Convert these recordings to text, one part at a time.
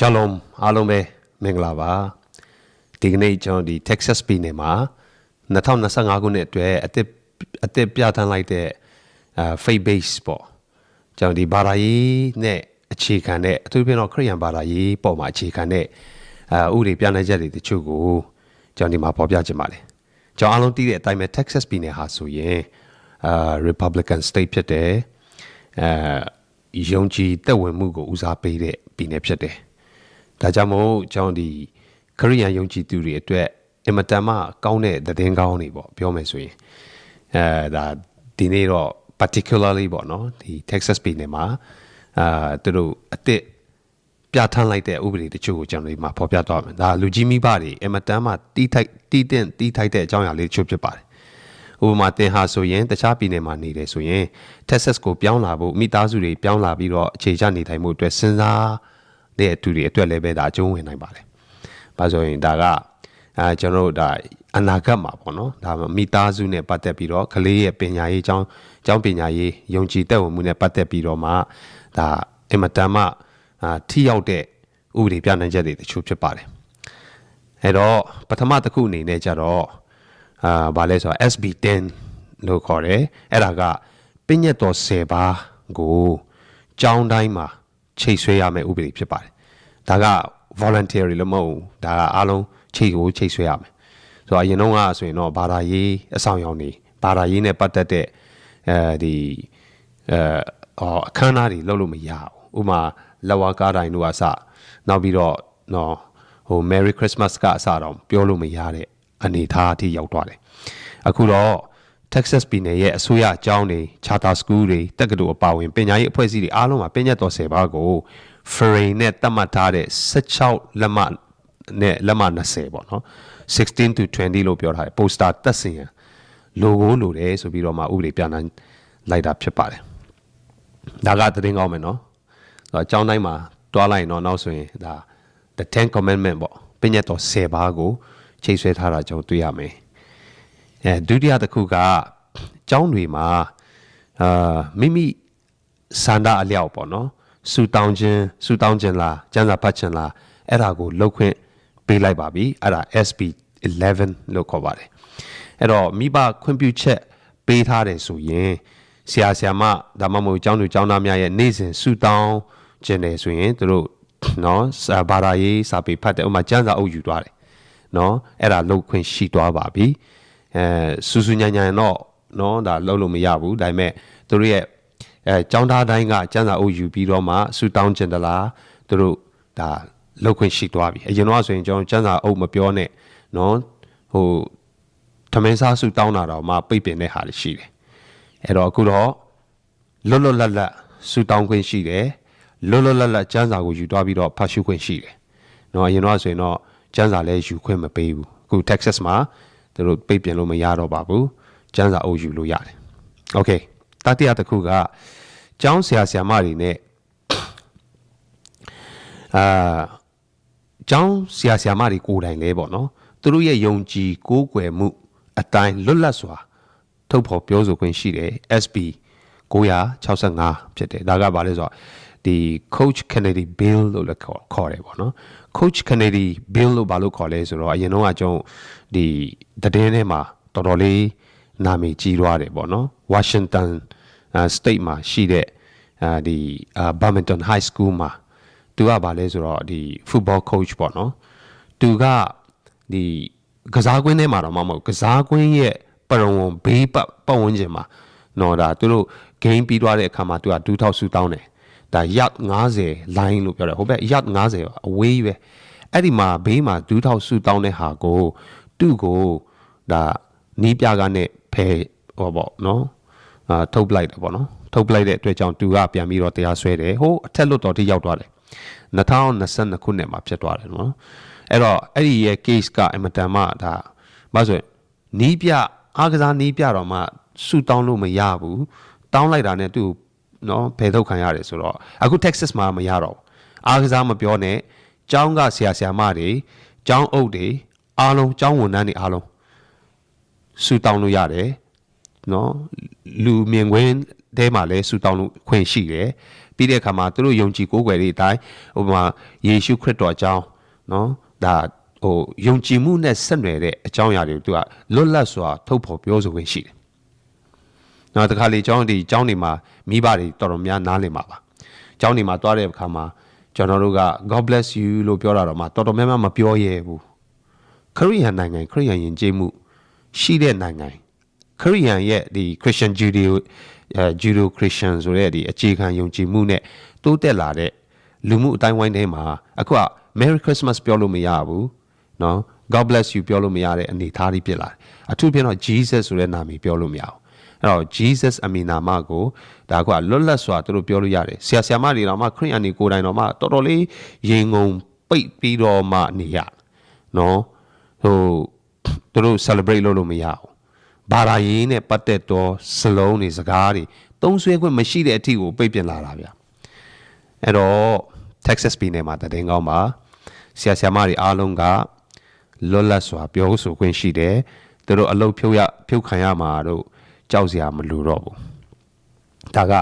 Shalom အားလုံးပဲမင်္ဂလာပါဒီကနေ့ကျွန်တော်ဒီ Texas ပြည်နယ်မှာ2025ခုနှစ်အတွက်အသစ်အသစ်ပြဋ္ဌာန်းလိုက်တဲ့အာ faith base ပေါ့ကျွန်တော်ဒီဘာသာရေးနဲ့အခြေခံတဲ့အထူးသဖြင့်တော့ခရစ်ယာန်ဘာသာရေးပေါ်မှာအခြေခံတဲ့အာဥပဒေပြဋ္ဌာန်းချက်တွေတချို့ကိုကျွန်တော်ဒီမှာပေါ်ပြချင်ပါတယ်ကျွန်တော်အားလုံးသိတဲ့အတိုင်းပဲ Texas ပြည်နယ်ဟာဆိုရင်အာ Republican state ဖြစ်တယ်အဲယုံကြည်သက်ဝင်မှုကိုဦးစားပေးတဲ့ပြည်နယ်ဖြစ်တယ်။ ဒါကြောင့်မို့ကျွန်တော်ဒီခရိယန်ယုံကြည်သူတွေအတွက်အင်မတန်မှကောင်းတဲ့သတင်းကောင်းတွေပေါ့ပြောမယ်ဆိုရင်အဲဒါဒီနေ့တော့ particularly ပေါ့နော်ဒီ Texas ပြည်နယ်မှာအာသူတို့အစ်စ်ပြဋ္ဌာန်းလိုက်တဲ့ဥပဒေတချို့ကိုကျွန်တော်ဒီမှာဖော်ပြသွားမယ်။ဒါလူကြီးမိဘတွေအင်မတန်မှတီးထိုက်တီးတဲ့တီးထိုက်တဲ့အကြောင်းအရာလေးတချို့ဖြစ်ပါတယ်။ဥပမာတင်ဟာဆိုရင်တခြားပြည်နယ်မှာနေတယ်ဆိုရင် Texas ကိုပြောင်းလာဖို့မိသားစုတွေပြောင်းလာပြီးတော့အခြေချနေထိုင်မှုအတွက်စဉ်းစား တဲ့အတူတွေအတွက်လည်းပဲဒါအကျုံးဝင်နိုင်ပါတယ်။ဘာဆိုရင်ဒါကအဲကျွန်တော်တို့ဒါအနာဂတ်မှာပေါ့နော်ဒါမိသားစုနဲ့ပတ်သက်ပြီးတော့ကလေးရဲ့ပညာရေးအကြောင်းအကြောင်းပညာရေးယုံကြည်သက်ဝင်မှုနဲ့ပတ်သက်ပြီးတော့မှဒါအင်မတန်မှအာထိရောက်တဲ့ဥပဒေပြဋ္ဌာန်းချက်တွေတချို့ဖြစ်ပါတယ်။အဲ့တော့ပထမတစ်ခုအနေနဲ့ကြတော့အာဗာလဲဆိုတော့ SB10 လို့ခေါ်တယ်အဲ့ဒါကပညတ်တော်10ပါးကိုကြောင်းတိုင်းမှာ ချိတ်ဆွဲရမယ့်ဥပဒေဖြစ်ပါတယ်ဒါက voluntary လို့မဟုတ်ဘူးဒါကအားလုံးချိတ်ကိုချိတ်ဆွဲရမယ်ဆိုတော့အရင်တော့ကဆိုရင်တော့ဘာသာရေးအဆောင်ရောင်နေဘာသာရေးနဲ့ပတ်သက်တဲ့အဲဒီအဲအခမ်းအနားတွေလုပ်လို့မရဘူးဥမာလက်ဝါးကားတိုင်းတို့ကစနောက်ပြီးတော့နော်ဟို Merry Christmas ကအစတော့ပြောလို့မရတဲ့အနေအထားအထိရောက်သွားတယ်အခုတော့ Texas ပြည်နယ်ရဲ့အစိုးရအကြောင်းတွေ charter school တွေတက္ကသိုလ်အပါအဝင်ပညာရေးအဖွဲ့အစည်းတွေအားလုံးမှာပညာတော်10ပါးကို frame နဲ့တတ်မှတ်ထားတဲ့16လက်မှတ်နဲ့လက်မှတ်20ပေါ့နော်16 to 20လို့ပြောထားတယ် poster တက်စင်ရန် logo လိုတယ်ဆိုပြီးတော့မှဥပဒေပြဋ္ဌာန်းလိုက်တာဖြစ်ပါတယ်ဒါကသတင်းကောင်းမယ်နော်အကြောင်းတိုင်းမှာတွားလိုက်ရင်တော့နောက်ဆိုရင်ဒါ the 10 commandment ပေါ့ပညာတော်10ပါးကိုချိန်ဆွဲထားတာကျွန်တော်တွေ့ရမယ် အဲဒုတိယတစ်ခုကကျောင်းတွေမှာအာမိမိစန္ဒအလျောက်ပေါ့နော်ဆူတောင်းခြင်းဆူတောင်းခြင်းလားကျမ်းစာဖတ်ခြင်းလားအဲ့ဒါကိုလောက်ခွင့်ပေးလိုက်ပါပြီအဲ့ဒါ SB 11လို့ခေါ်ပါတယ်အဲ့တော့မိဘခွင့်ပြုချက်ပေးထားတယ်ဆိုရင်ဆရာဆရာမဒါမှမဟုတ်ကျောင်းသူကျောင်းသားများရဲ့နေ့စဉ်ဆူတောင်းခြင်းတယ်ဆိုရင်တို့နော်ဘာသာရေးစာပေဖတ်တယ်ဥမာကျမ်းစာအုပ်ယူသွားတယ်နော်အဲ့ဒါလောက်ခွင့်ရှိသွားပါပြီ အဲစူးစူးညံ့ညံ့တော့နော်ဒါလောက်လို့မရဘူးဒါပေမဲ့သူတို့ရဲ့အဲចောင်းသားတိုင်းကစံစာအုပ်ယူပြီးတော့မှဆူတောင်းကျင်တလားသူတို့ဒါလောက်ခွင့်ရှိသွားပြီအရင်တော့ဆိုရင်ကျွန်တော်စံစာအုပ်မပြောနဲ့နော်ဟိုထမင်းစားဆူတောင်းတာတော့မှပိတ်ပင်တဲ့ဟာရှိတယ်အဲ့တော့အခုတော့လွတ်လွတ်လပ်လပ်ဆူတောင်းခွင့်ရှိတယ်လွတ်လွတ်လပ်လပ်စံစာကိုယူသွားပြီးတော့ဖတ်ရှုခွင့်ရှိတယ်နော်အရင်တော့ဆိုရင်တော့စံစာလည်းယူခွင့်မပေးဘူးအခု Texas မှာ သူတို့ပိတ်ပင်လို့မရတော့ပါဘူးကျန်းစာအုပ်ယူလို့ရတယ်โอเคတတိယတစ်ခုကကျောင်းဆရာဆရာမတွေနဲ့အာကျောင်းဆရာဆရာမတွေကိုယ်တိုင်လဲပေါ့နော်သူတို့ရဲ့ယုံကြည်ကိုးကွယ်မှုအတိုင်းလွတ်လပ်စွာထုတ်ဖော်ပြောဆိုခွင့်ရှိတယ် SB 965ဖြစ်တယ်ဒါကဘာလဲဆိုတော့ ဒီ coach Kennedy bill လို့လည်းခေါ်ခေါ်တယ်ပေါ့နော် coach Kennedy bill လို့ဘာလို့ခေါ်လဲဆိုတော့အရင်တော့ကကျွန်တော်ဒီသတင်းထဲမှာတော်တော်လေးနာမည်ကြီးသွားတယ်ပေါ့နော် Washington state မှာရှိတဲ့ဒီ Birmingham High School မှာသူကဘာလဲဆိုတော့ဒီ football coach ပေါ့နော်သူကဒီကစားကွင်းထဲမှာတော့မဟုတ်ကစားကွင်းရဲ့ပရဝုံဘေးပတ်ပတ်ဝန်းကျင်မှာနော်ဒါသူတို့ game ပြီးသွားတဲ့အခါမှာသူကဒူးထောက်ဆူတောင်းတယ် ဒါရက်90 line လို့ပြောတယ်ဟိုဘက်ရက်90အဝေးပဲအဲ့ဒီမှာဘေးမှာဒူးထောက်ဆူတောင်းတဲ့ဟာကိုသူ့ကိုဒါနီးပြကနဲ့ဖယ်ဟောပေါ့နော်အာထုတ်ပလိုက်တယ်ပေါ့နော်ထုတ်ပလိုက်တဲ့အတွက်ကြောင့်သူကပြန်ပြီးတော့တရားစွဲတယ်ဟိုအထက်လွတ်တော်ထိရောက်သွားတယ်2022ခုနှစ်မှာဖြစ်သွားတယ်နော်အဲ့တော့အဲ့ဒီရဲ့ case ကအမတန်မှဒါမဆိုရင်နီးပြအားကစားနီးပြတော့မှဆူတောင်းလို့မရဘူးတောင်းလိုက်တာနဲ့သူ့ နော်ဖယ်ထုတ်ခံရတယ်ဆိုတော့အခု Texas မှာမရတော့အားကစားမပြောနဲ့ကျောင်းကဆရာဆရာမတွေကျောင်းအုပ်တွေအားလုံးကျောင်းဝန်ထမ်းတွေအားလုံးဆူတောင်းလို့ရတယ်နော်လူမြင်ကွင်းတဲမှာလဲဆူတောင်းလို့ခွင့်ရှိတယ်ပြီးတဲ့အခါမှာသူတို့ယုံကြည်ကိုးကွယ်တဲ့အတိုင်းဟိုမှာယေရှုခရစ်တော်အကြောင်းနော်ဒါဟိုယုံကြည်မှုနဲ့ဆက်နွယ်တဲ့အကြောင်းအရာတွေကိုသူကလွတ်လပ်စွာထုတ်ဖော်ပြောဆိုခွင့်ရှိတယ် နောက်တစ်ခါလေကျောင်းဒီကျောင်းတွေမှာမိဘတွေတော်တော်များနားလည်မှာပါကျောင်းတွေမှာတွားတဲ့အခါမှာကျွန်တော်တို့က God bless you လို့ပြောတာတော့မှတော်တော်များများမပြောရဲဘူးခရိယန်နိုင်ငံခရိယန်ယဉ်ကျေးမှုရှိတဲ့နိုင်ငံခရိယန်ရဲ့ဒီ Christian Judeo အဲ Judeo Christian ဆိုတဲ့ဒီအခြေခံယုံကြည်မှုနဲ့တိုးတက်လာတဲ့လူမှုအတိုင်းဝိုင်းထဲမှာအခုက Merry Christmas ပြောလို့မရဘူးเนาะ God bless you ပြောလို့မရတဲ့အနေအထားကြီးဖြစ်လာတယ်အထူးဖြင့်တော့ Jesus ဆိုတဲ့နာမည်ပြောလို့မရဘူး အဲ့တော့ Jesus အမည်နာမကိုဒါကလွတ်လပ်စွာသူတို့ပြောလို့ရတယ်ဆရာဆရာမတွေတော့မှခရိယန်တွေကိုယ်တိုင်တော့မှတော်တော်လေးရင်ငုံပိတ်ပြီးတော့မှနေရနော်ဟိုသူတို့ celebrate လုပ်လို့မရဘူးဘာသာရေးနဲ့ပတ်သက်သောစလုံးတွေစကားတွေသုံးဆွဲခွင့်မရှိတဲ့အထီကိုပိတ်ပင်လာတာဗျအဲ့တော့ Texas ပြည်နယ်မှာတည်ငောင်းပါဆရာဆရာမတွေအားလုံးကလွတ်လပ်စွာပြောဆိုခွင့်ရှိတယ်သူတို့အလုပ်ဖြုတ်ရဖြုတ်ခံရမှာတို့ ကြောက်စရာမလိုတော့ဘူးဒါက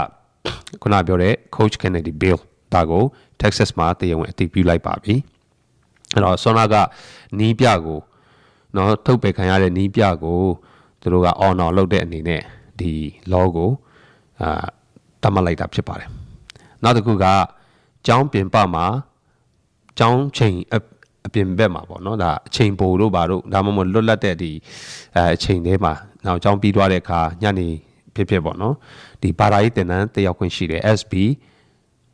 ခုနပြောတဲ့ coach Kennedy Bill ဒါကို Texas မှာတရားဝင်အတည်ပြုလိုက်ပါပြီအဲ့တော့ဆောနာကနီးပြကိုနော်ထုတ်ပယ်ခံရတဲ့နီးပြကိုသူတို့က honor လုပ်တဲ့အနေနဲ့ဒီ law ကိုအာတတ်မှတ်လိုက်တာဖြစ်ပါတယ်နောက်တစ်ခုကကျောင်းပြင်ပမှာကျောင်းချိန် အအပြင်ဘက်မှာပေါ့နော်ဒါအချိန်ပိုတို့ပါတို့ဒါမှမဟုတ်လွတ်လပ်တဲ့ဒီအဲအချိန်ထဲမှာနောက်ကျောင်းပြီးသွားတဲ့အခါညနေဖြစ်ဖြစ်ပေါ့နော်ဒီဘာသာရေးတင်နန်းတက်ရောက်ခွင့်ရှိတယ် SB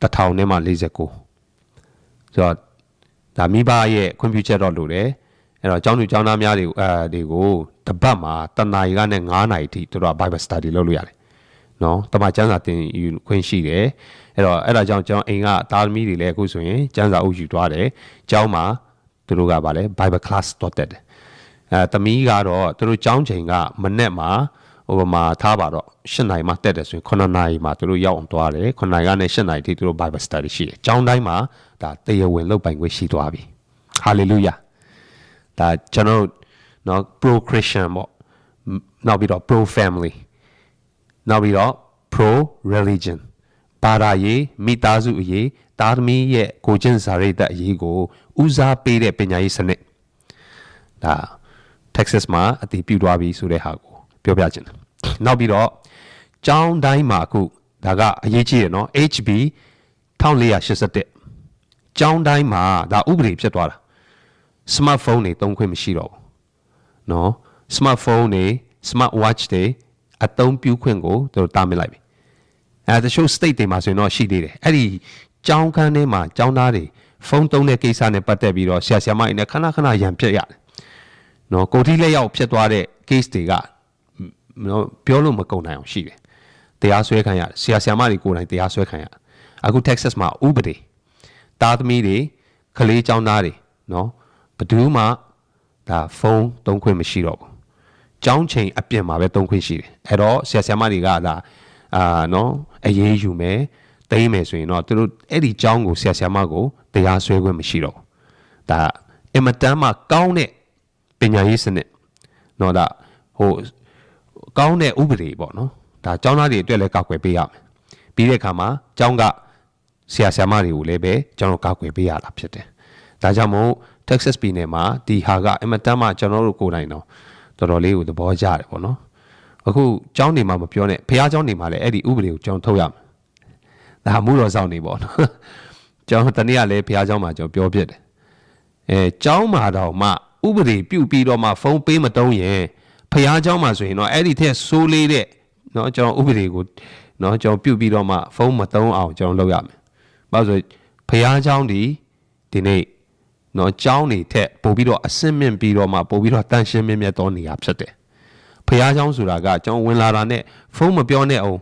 1000နဲ့မှ49ဆိုတော့ဒါမိဘရဲ့ခွင့်ပြုချက်တော့လိုတယ်အဲ့တော့ကျောင်းသူကျောင်းသားများတွေအဲတွေကိုတပတ်မှာတနာရီကနေ9နာရီထိသူတို့က Bible study လုပ်လို့ရတယ်နော်တမန်ကျမ်းစာသင်ယူခွင့်ရှိတယ်အဲ့တော့အဲ့ဒါကြောင့်ကျွန်တော်အိမ်ကသားသမီးတွေလည်းအခုဆိုရင်ကျမ်းစာအုပ်ယူသွားတယ်ကျောင်းမှာ သူတို့ကဗာလဲ Bible class တော့တက်တယ်အဲသမီးကတော့သူတို့ကျောင်းချိန်ကမနေ့မှာဟိုမှာထားပါတော့၈နိုင်မှတက်တယ်ဆိုရင်9နိုင်မှသူတို့ရောက်အောင်သွားတယ်9နိုင်ကနေ8နိုင်ထိသူတို့ Bible study ရှိတယ်ကျောင်းတိုင်းမှာဒါတရားဝင်လုပ်ပိုင်ခွင့်ရှိသွားပြီ hallelujah ဒါကျွန်တော်နော် pro christian ပေါ့နောက်ပြီးတော့ pro family နောက်ပြီးတော့ pro religion ဘာသာရေးမိသားစုအရေးသားသမီးရဲ့ကိုကျင့်စာရိတ်သက်အရေးကိုဦးစားပေးတဲ့ပညာရေးစနစ်ဒါ Texas မှာအတည်ပြုသွားပြီဆိုတဲ့ဟာကိုပြောပြခြင်း။နောက်ပြီးတော့ကျောင်းတိုင်းမှာအခုဒါကအရေးကြီးတယ်နော် HB 1481ကျောင်းတိုင်းမှာဒါဥပဒေဖြစ်သွားတာ။ smartphone တွေသုံးခွင့်မရှိတော့ဘူး။နော် smartphone တွေ smartwatch တွေအသုံးပြုခွင့်ကိုသူတို့တားမြစ်လိုက်ပြီ အဲတချို့ state တွေမှာဆိုရင်တော့ရှိသေးတယ်အဲ့ဒီကျောင်းခန်းထဲမှာကျောင်းသားတွေဖုန်းသုံးတဲ့ကိစ္စနဲ့ပတ်သက်ပြီးတော့ဆရာဆရာမတွေနဲ့ခဏခဏရံပြတ်ရတယ်နော်ကိုတီလက်ရောက်ဖြစ်သွားတဲ့ case တွေကနော်ပြောလို့မကုန်နိုင်အောင်ရှိတယ်တရားစွဲခံရတယ်ဆရာဆရာမတွေကိုယ်တိုင်တရားစွဲခံရအခု Texas မှာဥပဒေသားသမီးတွေကလေးကျောင်းသားတွေနော်ဘယ်သူမှဒါဖုန်းသုံးခွင့်မရှိတော့ဘူးကျောင်းချိန်အပြင်မှာပဲသုံးခွင့်ရှိတယ်အဲ့တော့ဆရာဆရာမတွေကဒါအာနော် အရေးယူမယ်သိမ်းမယ်ဆိုရင်တော့သူတို့အဲ့ဒီကျောင်းကိုဆရာဆရာမကိုတရားစွဲခွင့်မရှိတော့ဘူးဒါအင်မတန်မှကောင်းတဲ့ပညာရေးစနစ်နော်ဒါဟိုကောင်းတဲ့ဥပဒေပေါ့နော်ဒါကျောင်းသားတွေအတွက်လည်းကောက်ွယ်ပေးရမယ်ပြီးတဲ့အခါမှာကျောင်းကဆရာဆရာမတွေကိုလည်းပဲကျွန်တော်ကောက်ွယ်ပေးရတာဖြစ်တယ်ဒါကြောင့်မို့ Texas ပြည်နယ်မှာဒီဟာကအင်မတန်မှကျွန်တော်တို့ကိုယ်တိုင်တော့တော်တော်လေးကိုသဘောကျတယ်ပေါ့နော် အခုကျောင်းနေမှာမပြောနဲ့ဘုရားကျောင်းနေမှာလည်းအဲ့ဒီဥပဒေကိုကျွန်တော်ထုတ်ရမယ်ဒါမှုတော်ဆောင်နေပေါ့နော်ကျွန်တော်တနေ့ကလည်းဘုရားကျောင်းမှာကျွန်တော်ပြောပြတယ်အဲကျောင်းမှာတော့မှဥပဒေပြုတ်ပြီးတော့မှဖုန်းပေးမတုံးရင်ဘုရားကျောင်းမှာဆိုရင်တော့အဲ့ဒီထက်ဆိုးလေးတဲ့နော်ကျွန်တော်ဥပဒေကိုနော်ကျွန်တော်ပြုတ်ပြီးတော့မှဖုန်းမတုံးအောင်ကျွန်တော်လုပ်ရမယ်ဘာလို့ဆိုဘုရားကျောင်းဒီဒီနေ့နော်ကျောင်းနေထက်ပို့ပြီးတော့အဆင့်မြင့်ပြီးတော့မှပို့ပြီးတော့တန်ရှင်းမြင့်မြတ်သောနေရာဖြစ်တယ် ဖះเจ้าဆိုတာကကျွန်တော်ဝင်လာတာနဲ့ဖုန်းမပြောနဲ့အောင်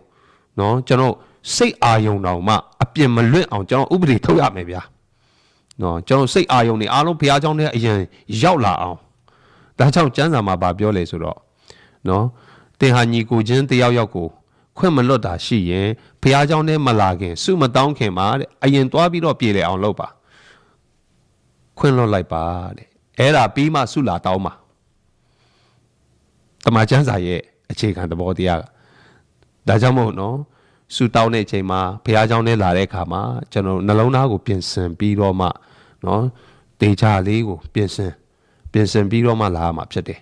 เนาะကျွန်တော်စိတ်အာယုံတောင်မှအပြင်မလွင့်အောင်ကျွန်တော်ဥပဒေထုတ်ရမယ်ဗျာเนาะကျွန်တော်စိတ်အာယုံနေအားလုံးဖះเจ้าနဲ့အရင်ရောက်လာအောင်ဒါကြောင့်ကျမ်းစာမှာဗာပြောလေဆိုတော့เนาะတင်ဟာညီကိုချင်းတယောက်ယောက်ကိုခွင့်မလွတ်တာရှိရင်ဖះเจ้าနဲ့မလာခင်စုမတောင်းခင်ပါတဲ့အရင်သွားပြီးတော့ပြေလေအောင်လုပ်ပါခွင့်လွတ်လိုက်ပါတဲ့အဲ့ဒါပြီးမှဆုလာတောင်းပါ တမန်ကျမ်းစာရဲ့အခြေခံသဘောတရားဒါကြောင့်မို့နော်ဆူတောင်းတဲ့အချိန်မှာဘုရားကျောင်းထဲလာတဲ့အခါမှာကျွန်တော်နှလုံးသားကိုပြင်ဆင်ပြီးတော့မှနော်တေချာလေးကိုပြင်ဆင်ပြင်ဆင်ပြီးတော့မှလာရမှာဖြစ်တယ်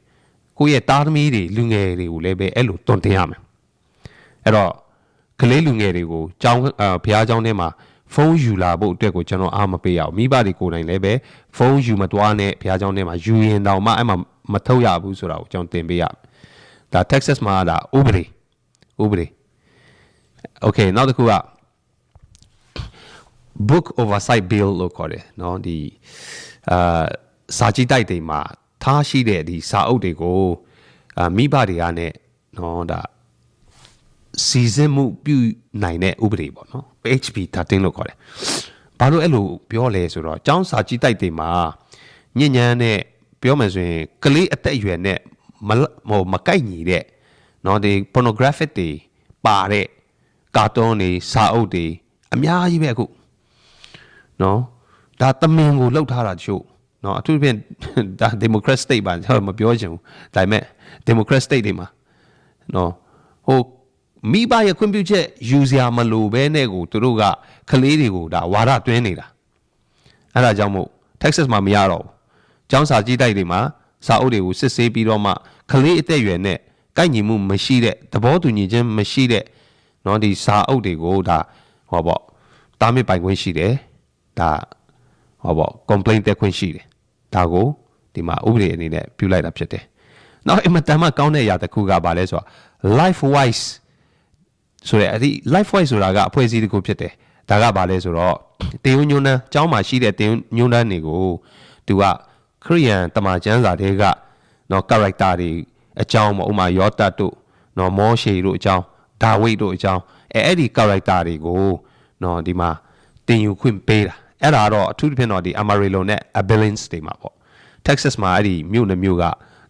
ကိုယ့်ရဲ့တားသမီးတွေလူငယ်တွေကိုလည်းပဲအဲ့လိုတွန်တင်ရမယ်အဲ့တော့ကလေးလူငယ်တွေကိုကျောင်းဘုရားကျောင်းထဲမှာဖုန်းယူလာဖို့အတွက်ကိုကျွန်တော်အားမပေးရအောင်မိဘတွေကိုယ်တိုင်လည်းပဲဖုန်းယူမသွားနဲ့ဘုရားကျောင်းထဲမှာယူရင်တောင်မှအဲ့မှာမထုတ်ရဘူးဆိုတာကိုကျွန်တော်တင်ပေးရမယ် ဒါ Texas မှာဒါဥပဒေဥပဒေ Okay နောက်တစ်ခုက book oversight bill လို့ခေါ်တယ်เนาะဒီအာစာကြည့်တိုက်တွေမှာထားရှိတဲ့ဒီစာအုပ်တွေကိုအာမိဘတွေကနဲ့เนาะဒါစီစဉ်မှုပြုနိုင်တဲ့ဥပဒေပေါ့နော် PHP 13လို့ခေါ်တယ်ဘာလို့အဲ့လိုပြောလဲဆိုတော့ចောင်းစာကြည့်တိုက်တွေမှာညဉ့်ညမ်းနဲ့ပြောမယ်ဆိုရင်ကလေးအသက်အရွယ်နဲ့ မလဟိုမကိုက်ညီတဲ့เนาะဒီ pornographic တွေပါတဲ့ကာတွန်းတွေစာအုပ်တွေအများကြီးပဲအခုเนาะဒါတမင်ကိုလှုပ်ထားတာတချို့เนาะအထူးသဖြင့်ဒါ democrat state ပါကျွန်တော်မပြောချင်ဘူးဒါပေမဲ့ democrat state တွေမှာเนาะဟိုမိဘရဲ့ခွင့်ပြုချက်ယူစရာမလိုဘဲနဲ့ကိုသူတို့ကကလေးတွေကိုဒါဝါဒတွင်းနေတာအဲ့ဒါကြောင့်မို့ Texas မှာမရတော့ဘူး။ကျောင်းစာကြည့်တိုက်တွေမှာ စာအုပ်တွေကိုစစ်ဆေးပြီးတော့မှကလေးအသက်အရွယ်နဲ့ကိုက်ညီမှုမရှိတဲ့သဘောတူညီခြင်းမရှိတဲ့เนาะဒီစာအုပ်တွေကိုဒါဟောပေါ့တားမြစ်ပိုင်ခွင့်ရှိတယ်။ဒါဟောပေါ့ complaint တက်ခွင့်ရှိတယ်။ဒါကိုဒီမှာဥပဒေအနေနဲ့ပြုလိုက်တာဖြစ်တယ်။နောက်အမတန်မှကောင်းတဲ့အရာတစ်ခုကဘာလဲဆိုတော့ life wise ဆိုတဲ့အဲ့ဒီ life wise ဆိုတာကအဖွဲ့အစည်းတစ်ခုဖြစ်တယ်ဒါကဘာလဲဆိုတော့တေယုံညွန်းနှန်းကျောင်းမှာရှိတဲ့တေယုံညွန်းနှန်းတွေကိုသူက ခရိယန်တမန်ကျမ်းစာတွေကနော် character တွေအကြောင်းပေါ့ဥမာယောသတ်တို့နော်မောရှေတို့အကြောင်းဒါဝိဒ်တို့အကြောင်းအဲအဲ့ဒီ character တွေကိုနော်ဒီမှာတင်ယူခွင့်ပေးတာအဲ့ဒါတော့အထူးသဖြင့်တော့ဒီ Amarillo နဲ့ Abilene တွေမှာပေါ့ Texas မှာအဲ့ဒီမြို့နှမျိုးက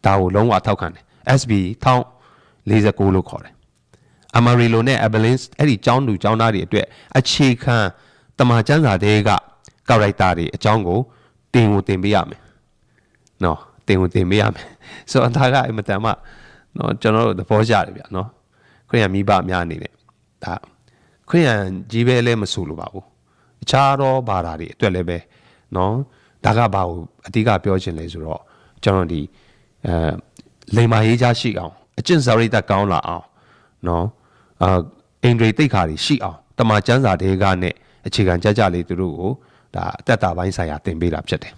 ဒါကိုလုံးဝထောက်ခံတယ် SB 1049လို့ခေါ်တယ် Amarillo နဲ့ Abilene အဲ့ဒီကျောင်းသူကျောင်းသားတွေအတွက်အခြေခံတမန်ကျမ်းစာတွေက character တွေအကြောင်းကိုတင်ကိုတင်ပေးရမယ်။ နော်တင်ကိုတင်ပေးရမယ်။ဆိုတော့ဒါကအင်မတန်မှနော်ကျွန်တော်တို့သဘောကျတယ်ဗျာနော်။ခရိယန်မိဘအများအနေနဲ့ဒါခရိယန်ကြီးပဲလည်းမဆိုလိုပါဘူး။အခြားသောဘာသာတွေအတွက်လည်းပဲနော်ဒါကဘာကိုအဓိကပြောချင်လဲဆိုတော့ကျွန်တော်ဒီအဲလိမ္မာရေးချရှိအောင်အကျင့်စာရိတ္တကောင်းလာအောင်နော်အာအင်ဒရီတိတ်ခါတွေရှိအောင်တမန်ကျမ်းစာတွေကနဲ့အခြေခံကြကြလေးသူတို့ကိုဒါအသက်တာပိုင်းဆိုင်ရာသင်ပေးတာဖြစ်တယ်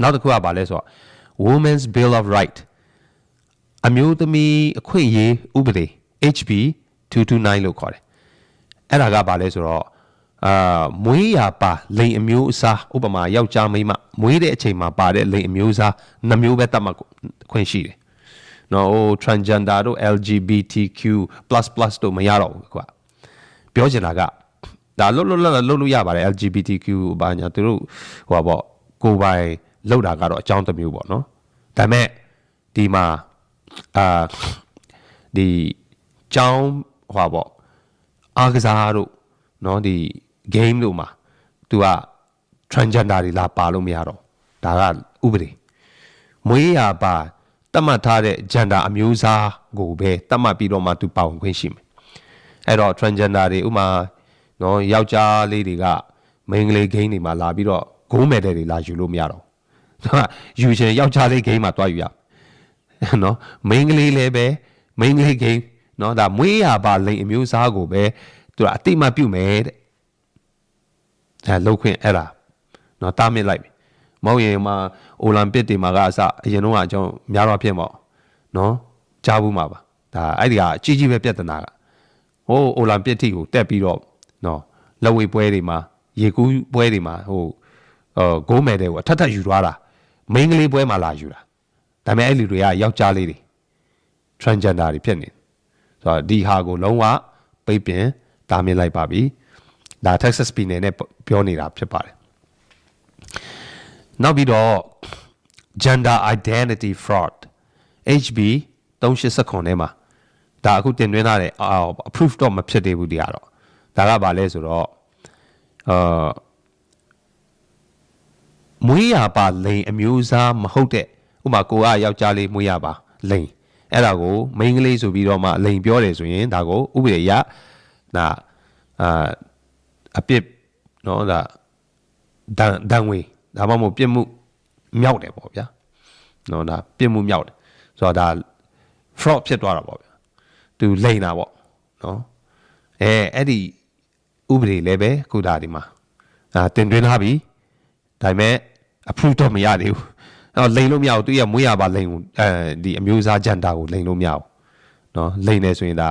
နောက်တစ်ခုကဘာလဲဆိုတော့ Women's Bill of Right အမျိုးသမီးအခွင့်အရေးဥပဒေ HB 229လို့ခေါ်တယ်အဲ့ဒါကဘာလဲဆိုတော့အာမွေးရပါလိန်အမျိုးအစားဥပမာယောက်ျားမိန်းမမွေးတဲ့အချိန်မှာပါတဲ့လိန်အမျိုးအစားနှမျိုးပဲတတ်မှတ်ခွင့်ရှိတယ်နော်ဟို transgender တို့ LGBTQ+ တို့မရတော့ဘူးကွာပြောချင်တာကဒါလှုပ်လှုပ်လှုပ်လှုပ်လို့ရပါတယ် LGBTQ ဘာညာသူတို့ဟိုပါပေါ့ကိုယ်ပိုင် လှုပ်တာကတော့အကြောင်းတစ်မျိုးပေါ့နော်ဒါပေမဲ့ဒီမှာအာဒီကြောင်းဟိုပါပေါ့အားကစားတို့เนาะဒီ game တို့မှာ तू က transgender တွေလာပါလို့မရတော့ဒါကဥပဒေမွေးရပါတတ်မှတ်ထားတဲ့ gender အမျိုးအစားကိုပဲတတ်မှတ်ပြီးတော့မှ तू ပါဝင်ခွင့်ရှိမယ်အဲ့တော့ transgender တွေဥမာเนาะယောက်ျားလေးတွေကမိန်းကလေး game တွေမှာလာပြီးတော့ gold medal တွေလာယူလို့မရတော့ ယူချင်ယောက်ျားလေး game မှာတွားယူရနော်မိန်းကလေးလည်းပဲမိန်းကလေး game နော်ဒါမွေးရပါလိန်အမျိုးအစားကိုပဲသူကအတိမပြုတ်မယ်တဲ့အဲလောက်ခွင့်အဲ့ဒါနော်တားမြစ်လိုက်ပြီမဟုတ်ရင်မှာအိုလံပစ်တွေမှာကအစအရင်တော့အကြောင်းများတော့ဖြစ်ပေါ့နော်ကြားဘူးမှာပါဒါအဲ့ဒီကအကြီးကြီးပဲပြဿနာကဟိုအိုလံပစ်ထိကိုတက်ပြီးတော့နော်လက်ဝဲပွဲတွေမှာရေကူးပွဲတွေမှာဟိုအော်ဂိုးမယ်တွေကိုအထက်ထက်ယူသွားတာ မိန်းကလေးပွဲမှာလာယူတာဒါပေမဲ့အဲ့လူတွေကယောက်ျားလေးတွေ transgender တွေဖြစ်နေတယ်ဆိုတော့ဒီဟာကိုလုံးဝပိတ်ပင်တားမြစ်လိုက်ပါပြီဒါ Texas ပြည်နယ်နဲ့ပြောနေတာဖြစ်ပါတယ်နောက်ပြီးတော့ gender identity fraud HB 389ထဲမှာဒါအခုတင်သွင်းထားတဲ့ approve တော့မဖြစ်သေးဘူးတရားတော့ဒါကဘာလဲဆိုတော့အာ မွေးရပါလိန်အမျိုးအစားမဟုတ်တဲ့ဥပမာကိုကယောက်ျားလေးမွေးရပါလိန်အဲ့ဒါကိုမိန်းကလေးဆိုပြီးတော့မှလိန်ပြောတယ်ဆိုရင်ဒါကိုဥပဒေအရဒါအာအပြစ်နော်ဒါဒန်ဒန်ဝေဒါမှမဟုတ်ပြစ်မှုမြောက်တယ်ပေါ့ဗျာနော်ဒါပြစ်မှုမြောက်တယ်ဆိုတော့ဒါ fraud ဖြစ်သွားတာပေါ့ဗျာသူလိန်တာပေါ့နော်အဲအဲ့ဒီဥပဒေလည်းပဲခုဒါဒီမှာအာတင်သွင်းထားပြီဒါပေမဲ့ approve တော့မရသေးဘူးအဲ့တော့လိန်လို့မရဘူးသူရမွေးရပါလိန်ကိုအဲဒီအမျိုးအစားဂျန်တာကိုလိန်လို့မရဘူးနော်လိန်နေဆိုရင်ဒါ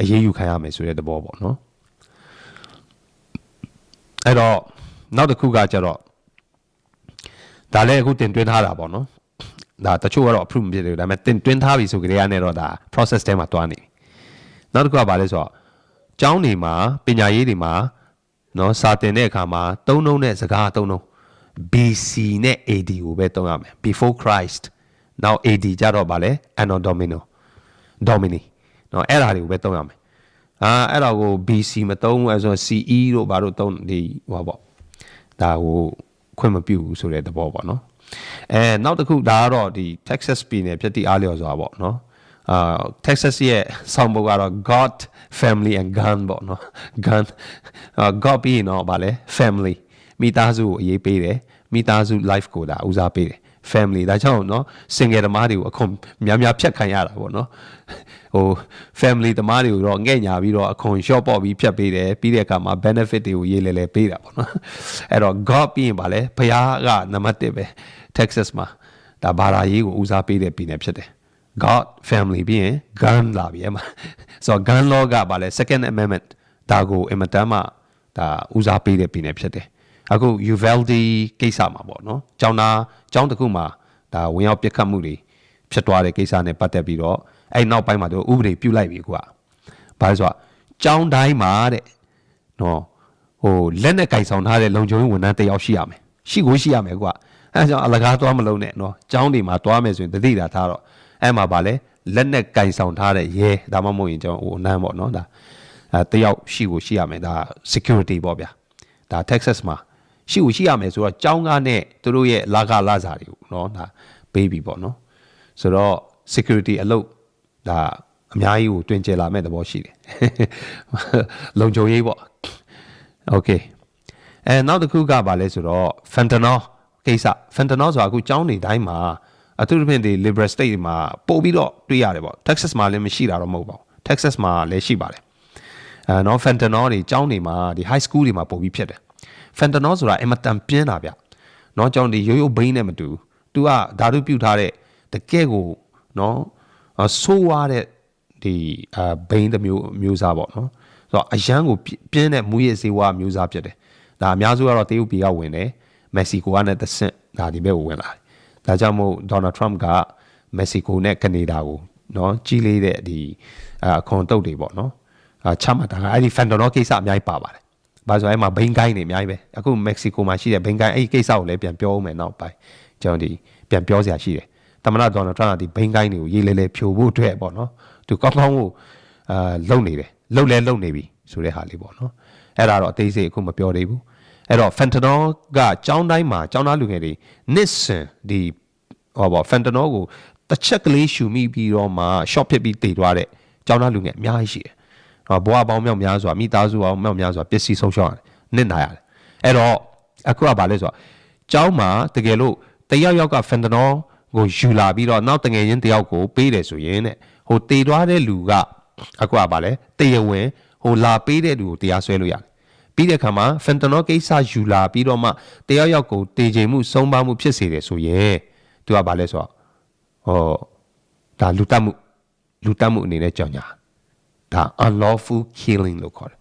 အရေးယူခံရမယ်ဆိုတဲ့သဘောပေါ့နော်အဲ့တော့နောက်တစ်ခုကကြတော့ဒါလည်းအခုတင်သွင်းထားတာပေါ့နော်ဒါတချို့ကတော့ approve မဖြစ်သေးဘူးဒါပေမဲ့တင်သွင်းထားပြီဆိုကြတဲ့ကနေတော့ဒါ process ထဲမှာတွားနေပြီနောက်တစ်ခုကဘာလဲဆိုတော့ကျောင်းတွေမှာပညာရေးတွေမှာနော်စာတင်တဲ့အခါမှာသုံးနှုံးတဲ့စကားသုံးနှုံး BC နဲ့ AD ကိုပဲသုံးရမယ် before Christ now AD ကြတော့ဗာလဲ anno domino domini နော်အဲ့ဒါတွေကိုပဲသုံးရမယ်အာအဲ့ဒါကို BC မသုံးဘူးအဲဆို CE တို့ဘာတို့သုံးဒီဟောပေါ့ဒါကိုခွင့်မပြုဘူးဆိုတဲ့သဘောပေါ့နော်အဲနောက်တစ်ခုဒါကတော့ဒီ Texas ပြည်နယ်ဖြစ်တည်အားလျော်စွာပေါ့နော်အာ Texas ရဲ့ဆောင်းပုဒ်ကတော့ God family and gun ပေါ့နော် gun အာ God ပြီးရင်တော့ဗာလဲ family မိသားစုကိုအရေးပေးတယ်မိသားစု life ကိုဒါဦးစားပေးတယ် family ဒါကြောင့်เนาะ single သမားတွေကိုအခွန်များများဖြတ်ခံရတာပေါ့เนาะဟို family သမားတွေကိုတော့ငဲ့ညာပြီးတော့အခွန် short ပေါ့ပြီးဖြတ်ပေးတယ်ပြီးတဲ့အခါမှာ benefit တွေကိုရေးလဲလဲပေးတာပေါ့เนาะအဲ့တော့ God ပြီးရင်ဗာလဲဘုရားကနံပါတ်1ပဲ Texas မှာဒါဘာသာရေးကိုဦးစားပေးတဲ့ပြည်နယ်ဖြစ်တယ် God family ပြီးရင် gun လာပြီအဲ့မှာဆိုတော့ gun law ကဗာလဲ second amendment ဒါကိုအင်မတန်မှဒါဦးစားပေးတဲ့ပြည်နယ်ဖြစ်တယ် အခု Uvalde ကိစ္စမှာပေါ့နော်ကျောင်းသားကျောင်းတစ်ခုမှာဒါဝင်ရောက်ပြစ်ခတ်မှုတွေဖြစ်သွားတဲ့ကိစ္စနဲ့ပတ်သက်ပြီးတော့အဲ့နောက်ပိုင်းမှာသူဥပဒေပြုလိုက်ပြီကွာဘာလို့ဆိုတော့ကျောင်းတိုင်းမှာတဲ့နော်ဟိုလက်နဲ့ကင်ဆောင်ထားတဲ့လုံခြုံရေးဝန်ထမ်းတစ်ယောက်ရှိရမယ်ရှိကိုရှိရမယ်ကွာအဲဒါကြောင့်အလကားသွားမလုံးနဲ့နော်ကျောင်းတွေမှာသွားမယ်ဆိုရင်တတိတာထားတော့အဲ့မှာဗာလဲလက်နဲ့ကင်ဆောင်ထားတဲ့ရဲဒါမှမဟုတ်ရင်ကျွန်တော်ဟိုနန်းပေါ့နော်ဒါအဲတယောက်ရှိကိုရှိရမယ်ဒါ security ပေါ့ဗျာဒါ Texas မှာ ရှိကိုရှိရမယ်ဆိုတော့ចောင်းကားနဲ့သူတို့ရဲ့လာကလာစာတွေကိုเนาะဒါပေးပြီပေါ့เนาะဆိုတော့ security အလုပ်ဒါအများကြီးကိုတွင်ကျယ်လာမဲ့သဘောရှိတယ်လုံခြုံရေးပေါ့ okay အဲနောက်တစ်ခုကဘာလဲဆိုတော့ fentanyl ကိစ္စ fentanyl ဆိုတာအခုចောင်းနေတိုင်းမှာအထူးသဖြင့်ဒီ liberal state တွေမှာပို့ပြီးတော့တွေ့ရတယ်ပေါ့ Texas မှာလည်းမရှိတာတော့မဟုတ်ပါဘူး Texas မှာလည်းရှိပါတယ်အဲနော် fentanyl တွေចောင်းနေမှာဒီ high school တွေမှာပို့ပြီးဖြစ်တယ် ဖန်တနောဆိုတာအင်မတန်ပြင်းတာဗျနော်ကြောင့်ဒီရိုးရိုးဘိန်းနဲ့မတူဘူး။ तू ကဓာတုပြုတ်ထားတဲ့တကယ့်ကိုနော်ဆိုးွားတဲ့ဒီအာဘိန်းတစ်မျိုးမျိုးစားပေါ့နော်။ဆိုတော့အရန်ကိုပြင်းတဲ့မူရည်စေဝါမျိုးစားဖြစ်တယ်။ဒါအများစုကတော့တရုတ်ပြည်ကဝင်တယ်။မက္ဆီကိုကနဲ့တဆင့်ဒါဒီဘက်ကိုဝင်လာတယ်။ဒါကြောင့်မို့ဒေါ်နယ်ထရမ့်ကမက္ဆီကိုနဲ့ကနေဒါကိုနော်ကြီးလေးတဲ့ဒီအခွန်တုတ်တွေပေါ့နော်။ချမှတ်တာကအဲ့ဒီဖန်တော်ကိစ္စအများကြီးပါပါတယ် ဘာဆိုအဲ့မှာဘိန်းကိုင်းနေအများကြီးပဲ။အခုမက္ကဆီကိုမှာရှိတဲ့ဘိန်းကိုင်းအဲ့ဒီကိစ္စကိုလည်းပြန်ပြောဦးမယ်နောက်ပိုင်းကျွန်တော်ဒီပြန်ပြောစရာရှိတယ်။သမ္မတဒေါ်နယ်ထရမ့်ကဒီဘိန်းကိုင်းတွေကိုရေးလဲလဲဖြိုဖို့အတွက်ပေါ့နော်။သူကောင်းကောင်းကိုအာလုံနေတယ်။လုံလဲလုံနေပြီဆိုတဲ့ဟာလေးပေါ့နော်။အဲ့ဒါတော့အသေးစိတ်အခုမပြောသေးဘူး။အဲ့တော့ fentanyl ကကြောင်းတိုင်းမှာကြောင်းသားလူငယ်တွေနှစ်စင်ဒီဟောပေါ့ fentanyl ကိုတစ်ချက်ကလေးရှူမိပြီးတော့မှ short ဖြစ်ပြီးတည်သွားတဲ့ကြောင်းသားလူငယ်အများကြီးရှိတယ်။ဟော ဘဝပေါင်းမြောက်များစွာမိသားစုပေါင်းမြောက်များစွာပစ္စည်းဆုံးရှုံးရတယ်နစ်နာရတယ်အဲ့တော့အခုကဘာလဲဆိုတော့ကျောင်းမှာတကယ်လို့တယောက်ယောက်ကဖန်တနောကိုယူလာပြီးတော့နောက်တငယ်ချင်းတယောက်ကိုပေးတယ်ဆိုရင်တဲ့ဟိုတေသွားတဲ့လူကအခုကဘာလဲတရားဝင်ဟိုလာပေးတဲ့လူကိုတရားစွဲလို့ရတယ်ပြီးတဲ့အခါမှာဖန်တနောကိစ္စယူလာပြီးတော့မှတယောက်ယောက်ကိုတေချေမှုဆုံးပါမှုဖြစ်စေတယ်ဆိုရင်သူကဘာလဲဆိုတော့ဟောဒါလူတက်မှုလူတက်မှုအနေနဲ့ကြောင်ညာ ဒါ unlawful killing လို့ခေါ်တယ်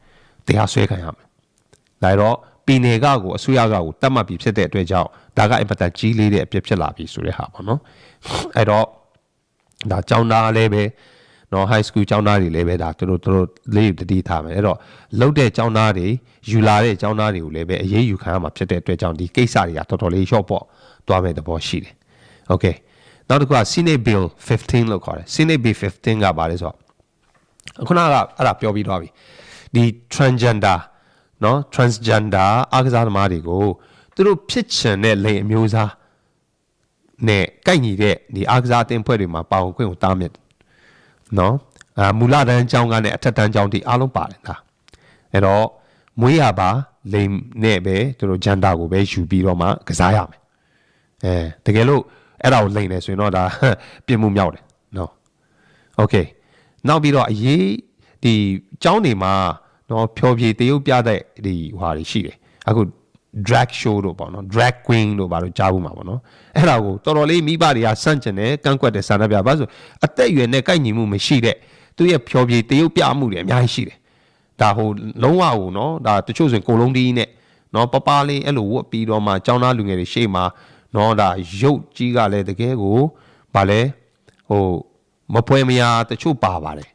တရားစွဲခံရမယ်ဒါတော့ပြည်နယ်ကကိုအစိုးရကကိုတတ်မှတ်ပြီးဖြစ်တဲ့အတွက်ကြောင့်ဒါကအင်ပတန်ကြီးလေးတဲ့အပြစ်ဖြစ်လာပြီဆိုတဲ့ဟာပေါ့နော်အဲ့တော့ဒါចောင်းသားလည်းပဲနော် high school ចောင်းသားတွေလည်းပဲဒါသူတို့သူတို့လေးတတိထားမယ်အဲ့တော့လုတ်တဲ့ចောင်းသားတွေယူလာတဲ့ចောင်းသားတွေကိုလည်းပဲအရေးယူခံရမှာဖြစ်တဲ့အတွက်ကြောင့်ဒီကိစ္စတွေကတော်တော်လေး short ပေါ့သွားမဲ့သဘောရှိတယ် okay နောက်တစ်ခုက Senate Bill 15လို့ခေါ်တယ် Senate Bill 15ကဘာလဲဆိုတော့ ခုနကအဲ့ဒါပြောပြီးသွားပြီဒီ transgender เนาะ transgender အားကစားသမားတွေကိုသူတို့ဖြစ်ချင်တဲ့လိင်အမျိုးအစားနဲ့ကိုက်ညီတဲ့ဒီအားကစားအသင်းဖွဲ့တွေမှာပါဝင်ခွင့်ကိုတားမြစ်เนาะအာမူလတန်းကျောင်းကနေအထက်တန်းကျောင်းထိအားလုံးပါတယ်ဒါ အဲ့တော့မွေးရပါလိမ်နဲ့ပဲသူတို့ဂျန်တာကိုပဲယူပြီးတော့မှကစားရမယ်အဲတကယ်လို့အဲ့ဒါကိုလိမ်နေဆိုရင်တော့ဒါ ပြင်မှုမြောက်တယ်နော် โอเค နောက်ပြီးတော့အရေးဒီကျောင်းတွေမှာတော့ဖြောပြေတရုပ်ပြတဲ့ဒီဟွာတွေရှိတယ်အခု drag show တို့ပေါ့နော် drag queen တို့ဘာလို့ကြားဘူးမှာပေါ့နော်အဲ့ဒါကိုတော်တော်လေးမိဘတွေကစန့်ကျင်တယ်ကန့်ကွက်တယ်ဆန္ဒပြဘာလို့ဆိုအသက်အရွယ်နဲ့ကိုက်ညီမှုမရှိတဲ့သူရဲ့ဖြောပြေတရုပ်ပြမှုတွေအများကြီးရှိတယ်ဒါဟိုလုံးဝဟိုနော်ဒါတချို့ဆိုရင်ကိုလုံးတီးနဲ့နော်ပပလေးအဲ့လိုဝတ်ပြီးတော့မှကျောင်းသားလူငယ်တွေရှေ့မှာနော်ဒါရုပ်ကြီးကလည်းတကယ်ကိုဗာလဲဟို မပွဲမရတချို့ပါပါတယ်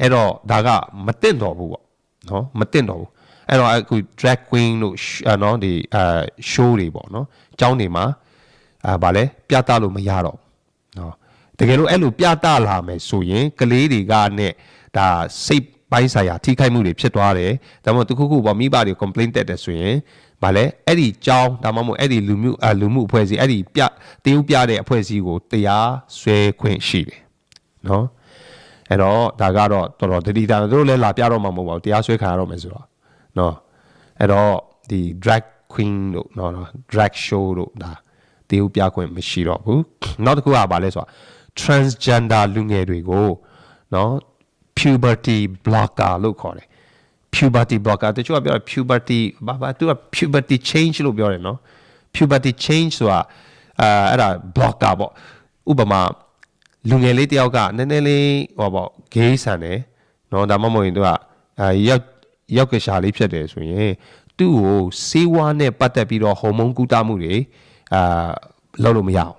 အဲ့တော့ဒါကမတင့်တော်ဘူးပေါ့နော်မတင့်တော်ဘူးအဲ့တော့အခု drag queen တို့အာနော်ဒီအာ show တွေပေါ့နော်အကြောင်းတွေမှာအာဗာလဲပြသလို့မရတော့ဘူးနော်တကယ်လို့အဲ့လိုပြသလာမယ်ဆိုရင်ကလေးတွေကနဲ့ဒါစိတ်ပိုင်းဆိုင်ရာထိခိုက်မှုတွေဖြစ်သွားတယ်ဒါမှမဟုတ်တခုခုပေါ့မိဘတွေ complaint တက်တယ်ဆိုရင်ဗာလဲအဲ့ဒီကြောင်းဒါမှမဟုတ်အဲ့ဒီလူမှုအာလူမှုအဖွဲ့အစည်းအဲ့ဒီပြတရုပ်ပြတဲ့အဖွဲ့အစည်းကိုတရားစွဲခွင့်ရှိတယ် နော်အဲ့တော့ဒါကတော့တော်တော်တတိတာသူတို့လည်းလာပြတော့မှာမဟုတ်ပါဘူးတရားစွဲခံရတော့မယ်ဆိုတော့နော်အဲ့တော့ဒီ drag queen တို့နော်နော် drag show တို့ဒါတေးဥပြခွင့်မရှိတော့ဘူးနောက်တစ်ခုကဘာလဲဆိုတော့ transgender လူငယ်တွေကိုနော် puberty blocker လို့ခေါ်တယ် puberty blocker တချို့ကပြောတယ် puberty ဘာဘာသူက puberty change လို့ပြောတယ်နော် puberty change ဆိုတာအာအဲ့ဒါ blocker ပေါ့ဥပမာ လူငယ်လေးတယောက်ကနည်းနည်းလေးဟောပေါ့ဂေးဆန်တယ်နော်ဒါမှမဟုတ်ရင်သူကအဲရောက်ရောက်ကရှာလေးဖြစ်တယ်ဆိုရင်သူ့ကိုဆေးဝါးနဲ့ပတ်သက်ပြီးတော့ဟော်မုန်းကူးတာမှုတွေအာလုပ်လို့မရအောင်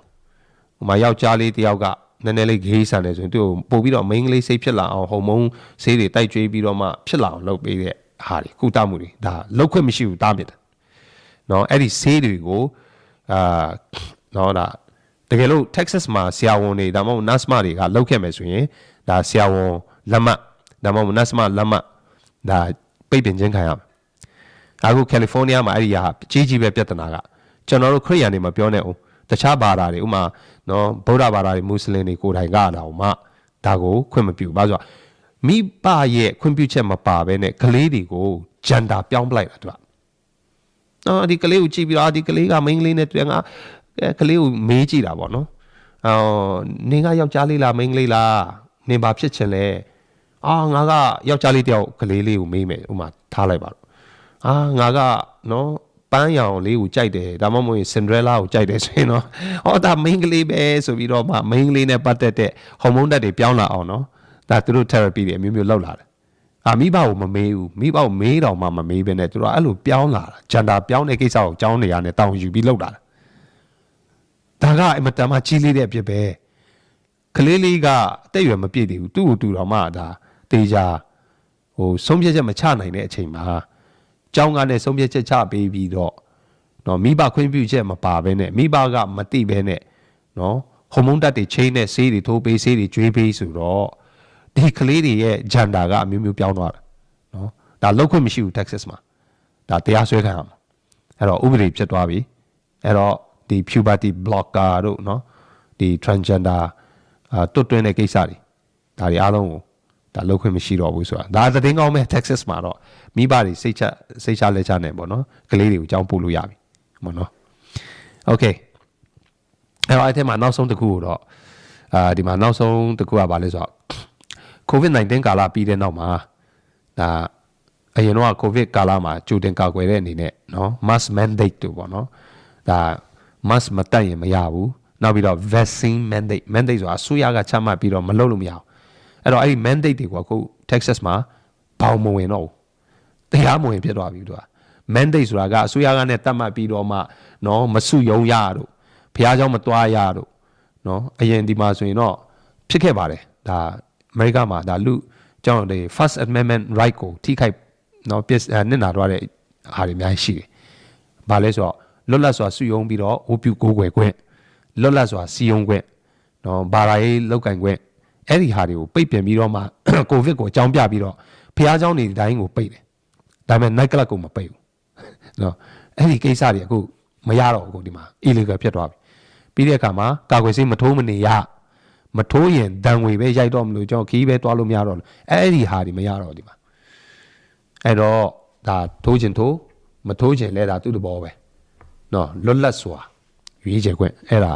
ဟိုမှာယောက်ျားလေးတယောက်ကနည်းနည်းလေးဂေးဆန်တယ်ဆိုရင်သူ့ကိုပို့ပြီးတော့ main ကလေးစိတ်ဖြစ်လာအောင်ဟော်မုန်းဆေးတွေတိုက်ကြွေးပြီးတော့မှဖြစ်လာအောင်လုပ်ပေးတဲ့ဟာတွေကူးတာမှုတွေဒါလောက်ခွင့်မရှိဘူးတားမြစ်တယ်နော်အဲ့ဒီဆေးတွေကိုအာနော်ဒါ တကယ်လို့ Texas မှာဆရာဝန်တွေဒါမှမဟုတ် nurse မတွေကလောက်ခဲ့မယ်ဆိုရင်ဒါဆရာဝန်လက်မှတ်ဒါမှမဟုတ် nurse မလက်မှတ်ဒါပိတ်ပင်ခြင်းခံရမယ်အခုကယ်လီဖိုးနီးယားမှာအဲ့ဒီဟာကြီးကြီးပဲပြဿနာကကျွန်တော်တို့ခရိယန်တွေမပြောနဲ့အောင်တခြားဘာသာတွေဥမာနော်ဗုဒ္ဓဘာသာတွေမွတ်စလင်တွေကိုယ်တိုင်ကတော့မှဒါကိုခွင့်မပြုဘူးဘာလို့ဆိုတော့မိဘရဲ့ခွင့်ပြုချက်မပါဘဲနဲ့ကလေးတွေကိုဂျန်ဒါပြောင်းပလိုက်တာသူကနော်ဒီကလေးကိုကြည့်ပြီးတော့ဒီကလေးကမိန်းကလေးနဲ့တွေ့ငါအဲ ကလေးကိုမေးကြည့်တာပေါ့နော်အော်နင်ကယောက်ျားလေးလားမိန်းကလေးလားနင်ဘာဖြစ်ချင်လဲအာငါကယောက်ျားလေးတယောက်ကလေးလေးကိုမေးမယ်ဥမာထားလိုက်ပါတော့အာငါကနော်ပန်းရောင်လေးကိုကြိုက်တယ်ဒါမှမဟုတ်ရင်စင်ဒရဲလာကိုကြိုက်တယ်ဆိုရင်တော့ဟောဒါမိန်းကလေးပဲဆိုပြီးတော့မှမိန်းကလေးနဲ့ပတ်သက်တဲ့ဟော်မုန်းဓာတ်တွေပြောင်းလာအောင်နော်ဒါသူတို့ therapy တွေအမျိုးမျိုးလုပ်လာတယ်အာမိဘကိုမမေးဘူးမိဘကိုမေးတော့မှမမေးဘဲနဲ့သူတို့ကအဲ့လိုပြောင်းလာတာဂျန်ဒါပြောင်းတဲ့ကိစ္စကိုကြောင်းနေရနဲ့တောင်းယူပြီးလုပ်လာတာ ဒါကအင်မတန်မှကြီးလေးတဲ့အဖြစ်ပဲကလေးလေးကအသက်အရွယ်မပြည့်သေးဘူးသူ့ကိုတူတော့မှဒါတေချာဟိုဆုံးဖြတ်ချက်မချနိုင်တဲ့အချိန်မှာကျောင်းကလည်းဆုံးဖြတ်ချက်ချပေးပြီးတော့နော်မိဘခွင့်ပြုချက်မပါဘဲနဲ့မိဘကမတိဘဲနဲ့နော်ဟော်မုန်းဓာတ်တွေချိန်နဲ့ဆေးတွေထိုးပေးဆေးတွေကျွေးပေးဆိုတော့ဒီကလေးတွေရဲ့ဂျန်ဒါကအမျိုးမျိုးပြောင်းသွားတာနော်ဒါလောက်ခွင့်မရှိဘူး Texas မှာဒါတရားစွဲခံရမှာအဲ့တော့ဥပဒေဖြစ်သွားပြီအဲ့တော့ ဒီ puberty blocker တို့နော်ဒီ transgender အာတွတ်တွင်းတဲ့ကိစ္စတွေဒါတွေအားလုံးကို ဒါလောက်ခွင့်မရှိတော့ဘူးဆိုတာဒါသတင်းကောင်းပဲ Texas မှာတော့မိဘတွေစိတ်ချစိတ်ချလက်ချနေပေါ့နော်ကလေးတွေကိုအကြောင်းပို့လို့ရပြီပေါ့နော် Okay အဲ့တော့အဲ့ဒီမှာနောက်ဆုံးတစ်ခုကိုတော့အာဒီမှာနောက်ဆုံးတစ်ခုကဘာလဲဆိုတော့ COVID-19 ကာလပြီးတဲ့နောက်မှာဒါအရင်တော့ COVID ကာလမှာကြိုတင်ကာကွယ်တဲ့အနေနဲ့เนาะ mask mandate တို့ပေါ့နော်ဒါ mask မတတ်ရင်မရဘူးနောက်ပြီးတော့ vaccine mandate mandate ဆိုတာအစိုးရကချမှတ်ပြီးတော့မလုပ်လို့မရဘူးအဲ့တော့အဲ့ဒီ mandate တွေကအခု Texas မှာဘောင်မဝင်တော့ဘူးတရားမဝင်ဖြစ်သွားပြီသူက mandate ဆိုတာကအစိုးရကနဲ့တတ်မှတ်ပြီးတော့မှနော်မစုယုံရတို့ဘုရားကျောင်းမသွားရတို့နော်အရင်ဒီမှာဆိုရင်တော့ဖြစ်ခဲ့ပါတယ်ဒါအမေရိကမှာဒါလူကျောင်းတွေ first amendment right ကိုထိခိုက်နော်ပြစ်နစ်နာသွားတဲ့အားတွေအများကြီးရှိတယ်။ဘာလဲဆိုတော့ လွတ်လပ်စွာစုယုံပြီးတော့ဝပြုကိုးကွယ်ခွင့်လွတ်လပ်စွာစီယုံခွင့်เนาะဘာသာရေးလောက်ကင်ခွင့်အဲ့ဒီဟာတွေကိုပိတ်ပင်ပြီးတော့မှ ကိုဗစ်ကိုအကြောင်းပြပြီးတော့ဖះเจ้าနေတိုင်းကိုပိတ်တယ်။ဒါပေမဲ့ night club ကိုမပိတ်ဘူး။ နော်အဲ့ဒီကိစ္စတွေအခုမရတော့ဘူးအခုဒီမှာ illegal ဖြစ်သွားပြီပြီးတဲ့အခါမှာကာကွယ်ဆေးမထိုးမနေရမထိုးရင်ဒဏ်ငွေပဲရိုက်တော့မလို့ကျွန်တော်ခီးပဲတွားလို့မရတော့လို့အဲ့ဒီဟာတွေမရတော့ဒီမှာ အဲ့တော့ဒါထိုးခြင်းထိုးမထိုးခြင်းလဲဒါသူ့တဘောပဲ နော်လွတ်လပ်စွာရွေးချယ်ခွင့်အဲ့ဒါ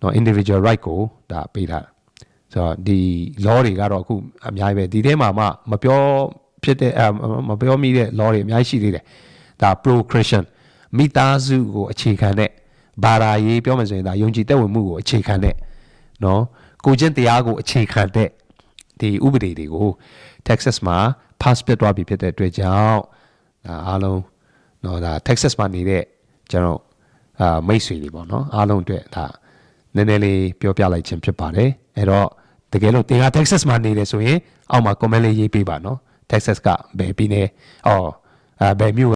နော် individual right ကိုဒါပေးထားဆိုတော့ဒီ law တွေကတော့အခုအများကြီးပဲဒီထဲမှာမှမပြောဖြစ်တဲ့မပြောမိတဲ့ law တွေအများကြီးရှိသေးတယ်ဒါ pro christian မိသားစုကိုအခြေခံတဲ့ဘာသာရေးပြောမယ်ဆိုရင်ဒါယုံကြည်သက်ဝင်မှုကိုအခြေခံတဲ့နော်ကိုကျင့်တရားကိုအခြေခံတဲ့ဒီဥပဒေတွေကို Texas မှာ pass ဖြစ်သွားပြီဖြစ်တဲ့အတွက်ကြောင့်ဒါအားလုံးနော်ဒါ Texas မှာနေတဲ့ ကျွန်တော်အာမိတ်ဆွေတွေပေါ့နော်အားလုံးအတွက်ဒါနည်းနည်းလေးပြောပြလိုက်ခြင်းဖြစ်ပါတယ်အဲ့တော့တကယ်လို့တင်ဟာ Texas မှာနေတယ်ဆိုရင်အောက်မှာ comment လေးရေးပေးပါနော် Texas ကဘယ်ပြည်နယ်အော်အဲဘယ်မြို့